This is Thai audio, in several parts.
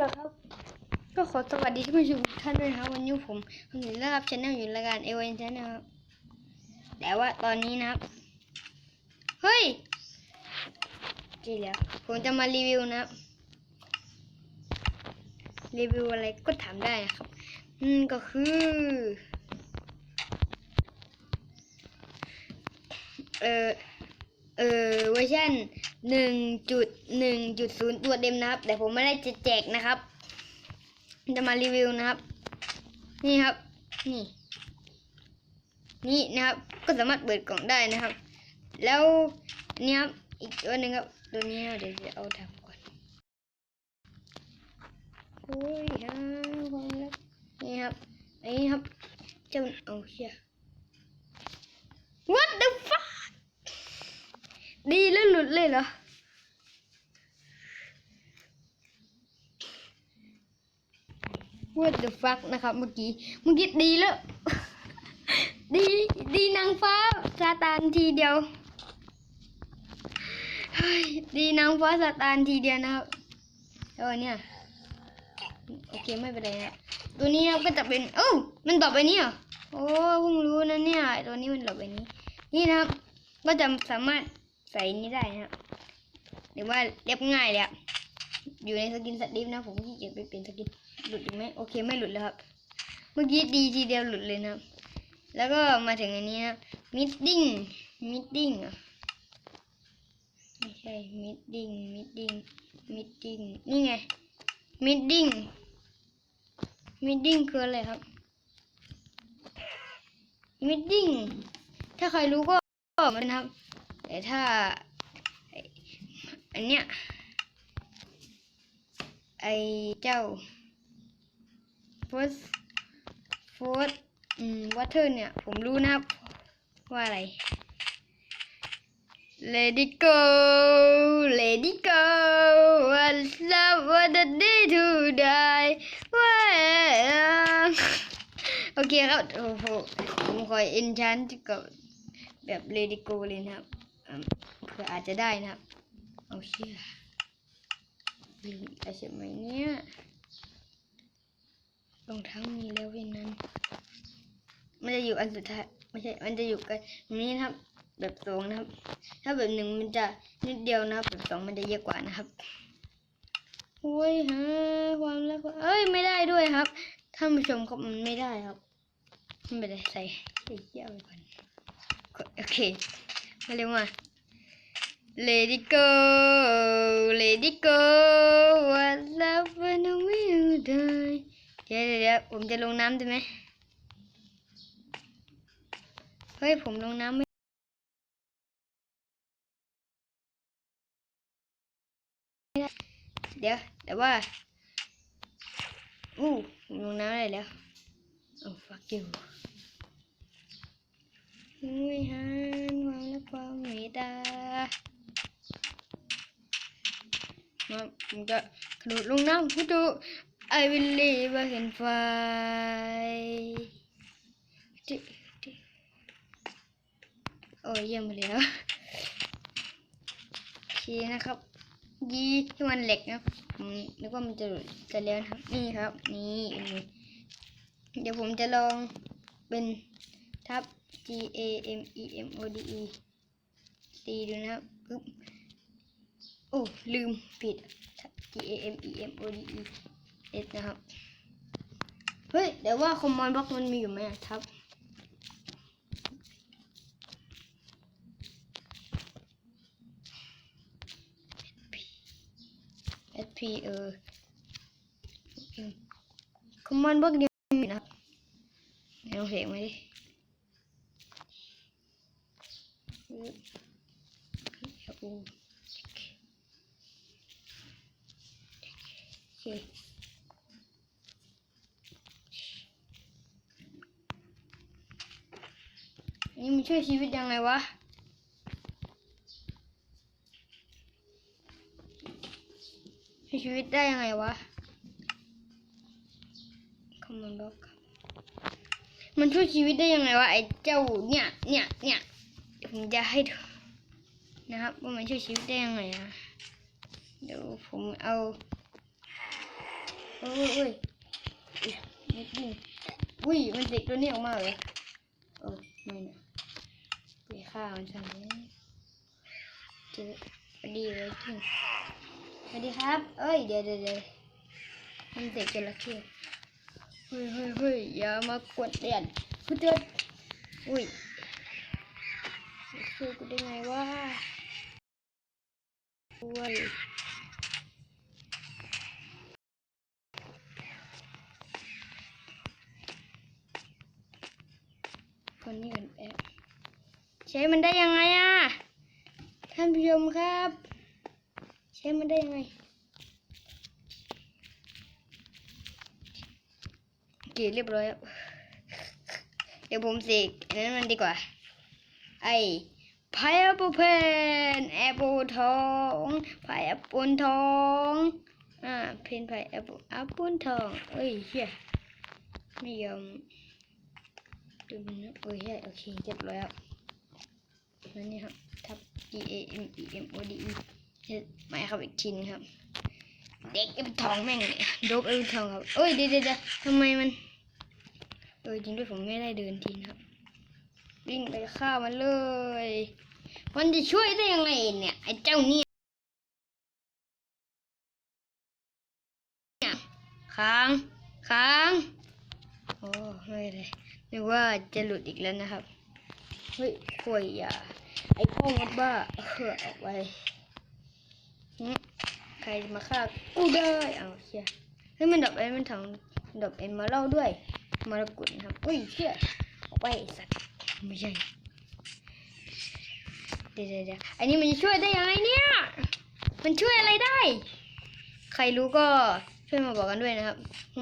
หรอครับ ก็ขอสวัสดีท่านผู้ชมทุกท่านด้วยครับ วันนี้ผมผมอยู่นะครับชแนลอยู่รายการเอเวนชแนลครับแต่ว่าตอนนี้นะครับ เฮ้ยจีแล้ว ผมจะมารีวิวนะครับ รีวิวอะไรก็ถามได้นะครับ อืมก็คือ เออเออเวอร์ชัน หนึ่งจุดหนึ่งจุดศูนย์ตัวเต็มนะครับ แต่ผมไม่ได้จะแจกนะครับ จะมารีวิวนะครับ นี่ครับ นี่ นี่นะครับ ก็สามารถเปิดกล่องได้นะครับ แล้วนี่ครับ อีกตัวหนึ่งครับ ตัวนี้เดี๋ยวจะเอาทำก่อนโอ้ยฮะวามรักนี่ครับอันนี้ครับเจ้าเอาเชีย What the fuck ดีแล้วหลุดเลยเหรอ What the fuck นะครับเมื่อกี้ เมื่อกี้ดีแล้ว ดีดีนางฟ้าซาตานทีเดียว ดีนางฟ้าซาตานทีเดียวนะครับแล้วอันเนี่ยโอเคไม่เป็นไรนะตัวนี้ครับก็จะเป็นโอ้มันต่อไปนี้เหรอโอ้เพิ่งรู้นะเนี่ยตัวนี้มันต่อไปนี้ นี่นะครับ ก็จะสามารถ ใส่นี้ได้นะหรือว่าเรียบง่ายเลยอะอยู่ในสกินสตีฟนะ ผมขี้เกียจไปเปลี่ยนสกินหลุดอีกไหมโอเคไม่หลุดแล้วครับ เมื่อกี้ดีทีเดียวหลุดเลยนะครับแล้วก็มาถึงอันนี้นะมิดดิ้งมิดดิ้งอะไม่ใช่มิดดิ้งมิดดิ้งมิดดิ้งนี่ไงมิดดิ้งมิดดิ้งคืออะไรครับมิดดิ้งถ้าใครรู้ก็มันครับ แต่ถ้า อันเนี้ย ไอเจ้าโฟสโฟสอืมวัตเทอร์เนี่ย ผมรู้นะว่าอะไร Let it go, let it go. What love, what a day to die. โอเคครับผมขอเอ็นชันกับแบบ let it go เลยนะครับ เผื่ออาจจะได้นะครับเอาเชื่อลืมอะไรใช่ไหมเนี่ยรองเท้ามีแล้วเว้นนั้น มันจะอยู่อันสุดท้ายไม่ใช่ มันจะอยู่กันนี้นะครับ แบบสองนะครับ ถ้าแบบหนึ่งมันจะนิดเดียวนะครับ แบบสองมันจะเยอะกว่านะครับโอ้ยฮะความรักเอ้ยไม่ได้ด้วยครับท่านผู้ชมครับมันไม่ได้ครับไม่เป็นไรใส่ใส่เยี่ยวไปก่อนโอเค มาเร็วมา Let it go Let it go What love when we die เดี๋ยวเดี๋ยวเดี๋ยวผมจะลงน้ำได้ไหมเฮ้ย ผมลงน้ำไม่เดี๋ยว แต่ว่า อู้ผมลงน้ำได้แล้ว โอ้ fuck you ไม่หันความรักความเมตตามาผมจะกระโดดลงน้ำพุทโธ I will live I can fly โอ้ยเยี่ยมไปแล้วโอเคนะครับ ยีที่มันเหล็กนะผมนึกว่ามันจะหลุดจะแล้วนะครับ นี่ครับ นี่ เดี๋ยวผมจะลองเป็น ทับ G A M E M O D E ตีดูนะครับปึ๊บโอ้ลืมผิด G A M E M O D E S นะครับ เฮ้ย แต่ว่าคอมมอนบล็อกมันมีอยู่ไหมอะทับ SP เออคอมมอนบล็อกเดียวมีนะครับไหนลองเสียงมาดิ ปึ๊บเดี๋ยวอูโอเคอันนี่มันช่วยชีวิตยังไงวะช่วยชีวิตได้ยังไงวะคอมมอนบล็อกมันช่วยชีวิตได้ยังไงวะไอ้เจ้าเนี่ยเนี่ยเนี่ย ผมจะให้ดูนะครับว่ามันช่วยชีวิตได้ยังไงนะเดี๋ยวผมเอาเอ้ยเอ้ยนิดนึงอุ้ยมันเด็กตัวนี้ออกมาเลยเออไม่นะไปฆ่ามันซะเลยเจอพอดีเลยขึ้นสวัสดีครับ เอ้ยเดี๋ยวเดี๋ยวเดี๋ยวมันเด็กจระเข้เฮ้ยเฮ้ยเฮ้ยอย่ามากวนเตียนกูเตือนอุ้ย ได้ไงวะโอ้ยคนนี้เป็นแอปใช้มันได้ยังไงอะท่านผู้ชมครับ ใช้มันได้ยังไงโอเคเรียบร้อยเดี๋ยวผมเสกอันนั้นมันดีกว่า ไอ พายแอปเปิลเพนแอปเปิลทองพายแอปเปิลทองอ่าเพนพายแอปเปิลแอปเปิลทองเอ้ยเฮียไม่ยอมดูมันนะโอ้ยใช่โอเคเรียบร้อยครับแล้วนี่ครับทับ D A M E M O D E เฮ็ดไม่ครับอีกทีนครับ เด็กไอ้เป็นทองแม่งเนี่ยโดบไอ้เป็นทองครับเอ้ยเดี๋ยวเดี๋ยวเดี๋ยวทำไมมันเออจริงด้วยผมไม่ได้เดินทีนครับวิ่งไปฆ่ามันเลย มันจะช่วยได้ยังไงเนี่ยไอ้เจ้าเนี่ยค้างค้างโอ้ไม่เลยนึกว่าจะหลุดอีกแล้วนะครับเฮ้ยข่วยอย่าไอ้พ่อมดบ้าเหือออกไปใครจะมาฆ่ากูได้เอาเชี่ยเฮ้ยมันดับไอ้มันถังดับเอ็นมาเล่าด้วยมารกุลครับอุ้ยเชี่ยออกไปสัตว์ไม่ใช่ เดี๋ยวเดี๋ยวอันนี้มันจะช่วยได้ยังไงเนี่ย มันช่วยอะไรได้ ใครรู้ก็ช่วยมาบอกกันด้วยนะครับ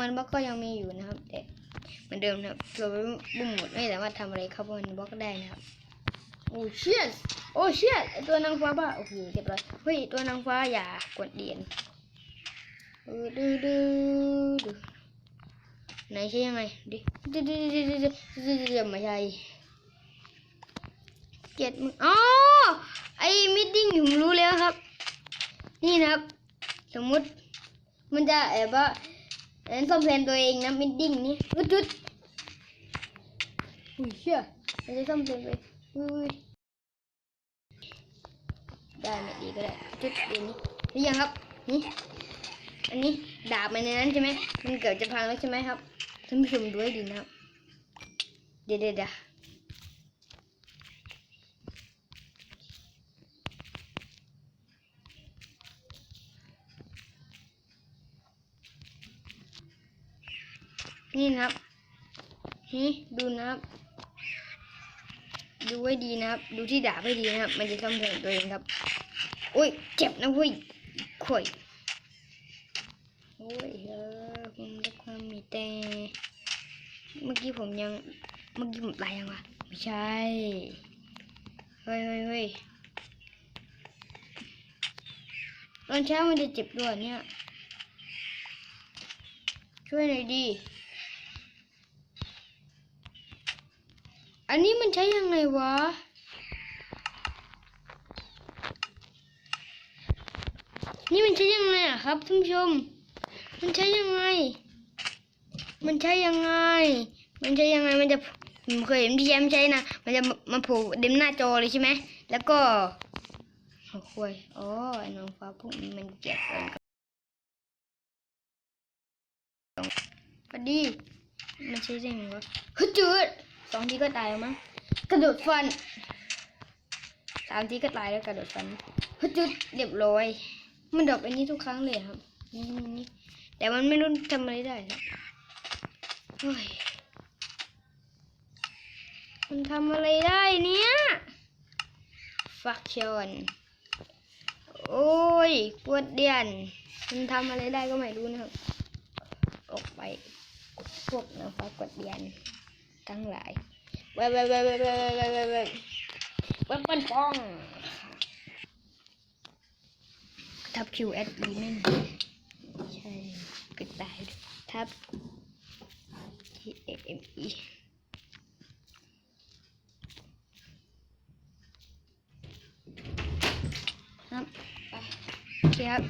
มันบล็อกก็ยังมีอยู่นะครับแต่เหมือนเดิมนะครับตัวบุ้มหมดไม่สามารถทำอะไรครับมันบล็อกได้นะครับโอ้เชี่สโอ้เชี่สตัวนางฟ้าบ้าโอเคเรียบร้อยเฮ้ยตัวนางฟ้าอย่ากดเดียนดูดูดูไหนใช่ยังไงดิดิดิดิดิดิดิไม่ใช่ เจ็ดมึงอ๋อไอมิดดิ้งอยู่ผมรู้แล้วครับ นี่นะครับ สมมุติมันจะแอบว่าอันนั้นซ่อมแซมตัวเองนะมิดดิ้งนี่อึดอึดอุ้ยเชื่อมันจะซ่อมแซมตัวเองอุ้ยได้ไม่ดีก็ได้จุดเดี๋ยวนี้หรือยังครับนี่อันนี้ดาบมันในนั้นใช่ไหมมันเกือบจะพังแล้วใช่ไหมครับท่านผู้ชมดูให้ดีนะครับเดี๋ยวเดี๋ยวเดี๋ยว นี่นะครับนี่ดูนะครับ ดูไว้ดีนะครับ ดูที่ดาบให้ดีนะครับ มันจะซ่อมแซมตัวเองครับอุ้ย เจ็บนะเว้ยข่อยโอ้ยเออคุณรักความมีแต่ เมื่อกี้ผมยัง เมื่อกี้ผมตายยังวะ ไม่ใช่ เฮ้ยเฮ้ยเฮ้ยตอนเช้ามันจะเจ็บด้วยเนี่ย ช่วยหน่อยดี อันนี้มันใช้ยังไงวะ นี่มันใช้ยังไงอะครับท่านผู้ชม มันใช้ยังไง มันใช้ยังไง มันใช้ยังไง มันจะผมเคยเห็นพี่แชมใช้นะ มันจะมาโผล่เต็มหน้าจอเลยใช่ไหม แล้วก็โอ้โหยอ๋อไอ้น้องฟ้าพวกนี้มันเกลียดกันพอดี มันใช้ได้ไงวะฮึดจืด สองทีก็ตายมั้งกระโดดฟันสามทีก็ตายแล้วกระโดดฟันฮึดจืดเรียบร้อย มันดรอปอันนี้ทุกครั้งเลยครับนี่นี่แต่มันไม่รู้ทำอะไรได้ครับโอ้ยมันทำอะไรได้เนี่ยฟักชอนโอ้ยปวดเดียน มันทำอะไรได้ก็ไม่รู้นะครับ ออกไปพวกนางฟ้ากดเดียน ทั้งหลายเว้ยเว้ยเว้ยเว้ยเว้ยเว้ยเว้ยเว้ยเว้ยเว้ยปันปองทับ Q S E แม่นใช่กระต่ายด้วยทับ T A M E ครับไปโอเคครับ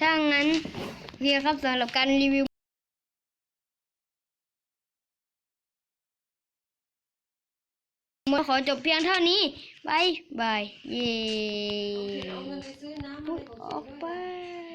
ถ้างั้นโอเคครับสำหรับการรีวิว ขอจบเพียงเท่านี้บายบายเย้เอาเงินไปซื้อน้ำอุ๊ยให้ผมออกกินไปด้วย